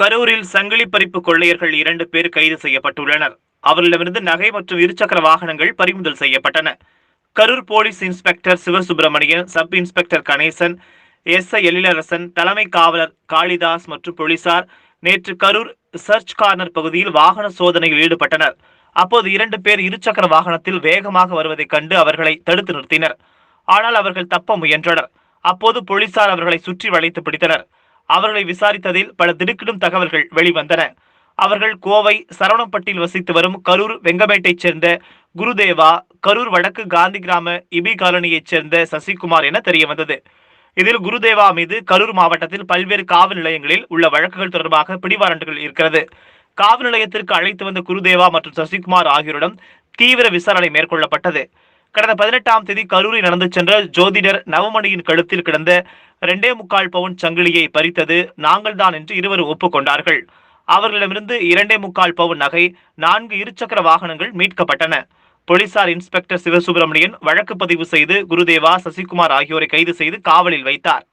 கரூரில் சங்கிலி பறிப்பு கொள்ளையர்கள் இரண்டு பேர் கைது செய்யப்பட்டுள்ளனர். அவர்களிடமிருந்து நகை மற்றும் இருசக்கர வாகனங்கள் பறிமுதல் செய்யப்பட்டன. Karur police inspector Sivasubramanian sub inspector Ganesan S I Ezhilarasan தலைமை காவலர் காளிதாஸ் மற்றும் போலீசார் நேற்று கரூர் சர்ச் கார்னர் பகுதியில் வாகன சோதனையில் ஈடுபட்டனர். அப்போது இரண்டு பேர் இருசக்கர வாகனத்தில் வேகமாக வருவதைக் கண்டு அவர்களை தடுத்து நிறுத்தினர். ஆனால் அவர்கள் தப்ப முயன்றனர். அப்போது போலீசார் அவர்களை சுற்றி வளைத்து பிடித்தனர். அவர்களை விசாரித்ததில் பல திடுக்கிடும் தகவல்கள் வெளிவந்தன. அவர்கள் கோவை சரவணப்பட்டியில் வசித்து வரும் கரூர் வெங்கமேட்டைச் சேர்ந்த குருதேவா கரூர் வடக்கு காந்தி கிராம இபி காலனியைச் சேர்ந்த சசிகுமார் என தெரிய வந்தது இதில் குருதேவா மீது கரூர் மாவட்டத்தில் பல்வேறு காவல் நிலையங்களில் உள்ள வழக்குகள் தொடர்பாக பிடிவாரண்டுகள் இருக்கிறது. காவல் நிலையத்திற்கு அழைத்து வந்த குருதேவா மற்றும் சசிகுமார் ஆகியோரிடம் தீவிர விசாரணை மேற்கொள்ளப்பட்டது. கடந்த பதினெட்டாம் தேதி கரூரில் நடந்து சென்ற ஜோதிடர் நவமணியின் கழுத்தில் கிடந்த ரெண்டே முக்கால் பவுன் சங்கிலியை பறித்தது நாங்கள்தான் என்று இருவரும் ஒப்புக்கொண்டார்கள். அவர்களிடமிருந்து இரண்டே முக்கால் பவுன் நகை நான்கு இருசக்கர வாகனங்கள் மீட்கப்பட்டன. போலீசார் இன்ஸ்பெக்டர் சிவசுப்பிரமணியன் வழக்கு பதிவு செய்து குருதேவா சசிகுமார் ஆகியோரை கைது செய்து காவலில் வைத்தார்.